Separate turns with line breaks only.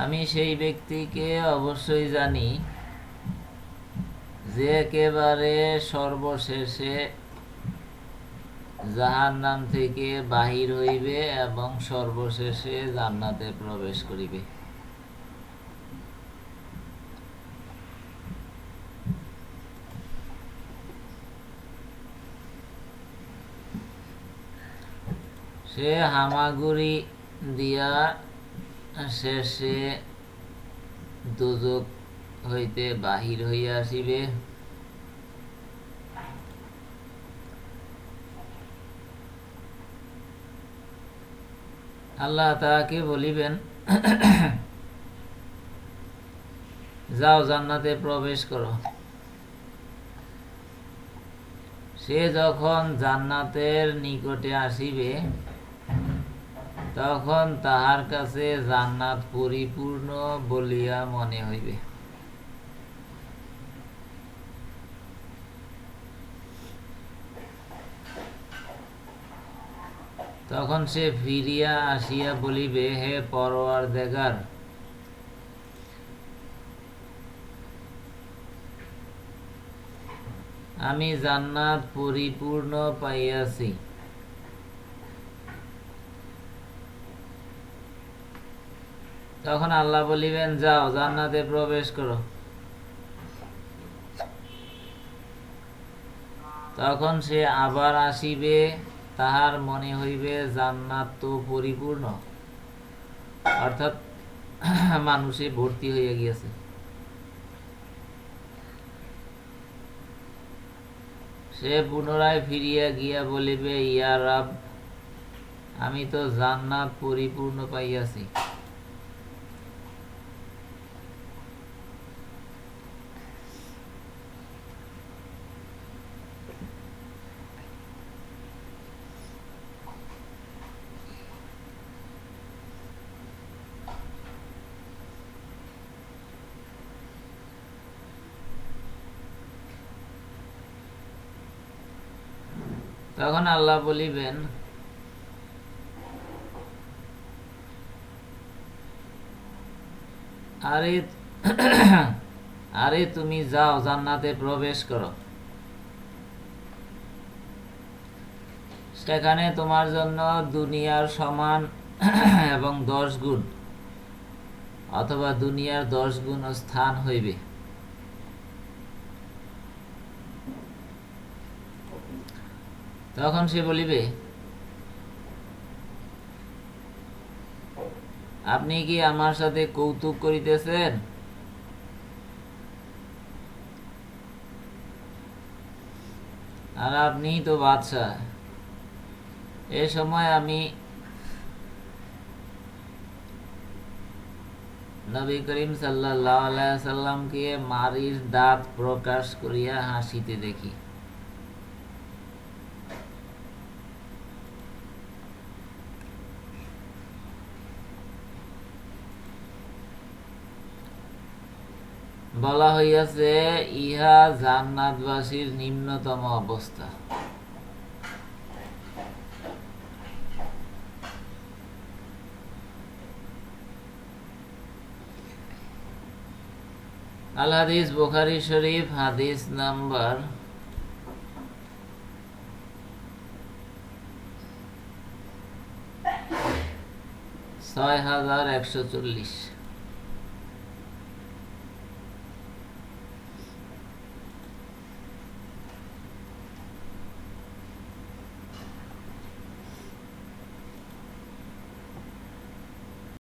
আমি সেই ব্যক্তিকে অবশ্যই জানি যে একেবারে সর্বশেষে জাহার নাম থেকে বাহির হইবে এবং সর্বশেষে জান্নাতে প্রবেশ করিবে। সে হামাগুড়ি দিয়া শেষে দুজক হইতে বাহির হইয়া আসিবে। আল্লাহ তাহাকে বলিবেন, যাও জান্নাতে প্রবেশ করো। সে যখন জান্নাতের নিকটে আসিবে তখন তাহার কাছে জান্নাত পরিপূর্ণ বলিয়া মনে হইবে। তখন সে ফিরিয়া আসিয়া বলিবে, হে পরোয়ার দেগার আমি জান্নাত পরিপূর্ণ পাইয়াছি। তখন আল্লাহ বলিবেন, যাও, জান্নাতে প্রবেশ করো। তখন সে আবার আসিবে, তাহার মনে হইবে, জান্নাত তো পরিপূর্ণ। অর্থাৎ মানুষে ভর্তি হইয়া গিয়েছে। সে পুনরায় ফিরিয়া গিয়া বলিবে, ইয়া রাব, আমি তো জান্নাত পরিপূর্ণ পাইয়াছি। তখন আল্লাহ বলিবেন, আরে আরে তুমি যাও, জান্নাতে প্রবেশ করো। সেখানে তোমার জন্য দুনিয়ার সমান এবং দশ গুণ, অথবা দুনিয়ার দশ গুণ স্থান হইবে। তখন সে বলিবে, আপনি কি আমার সাথে কৌতুক করিতেছেন? আর আপনি তো বাদশাহ। এ সময় আমি নবী করিম সাল্লাহ সাল্লামকে মারির দাঁত প্রকাশ করিয়া হাসিতে দেখি। বলা হইয়াছে, ইহা জান্নাতবাসীর নিম্নতম অবস্থা। আল হাদিস বুখারি শরীফ, হাদিস নাম্বার ছয় হাজার একশো চল্লিশ।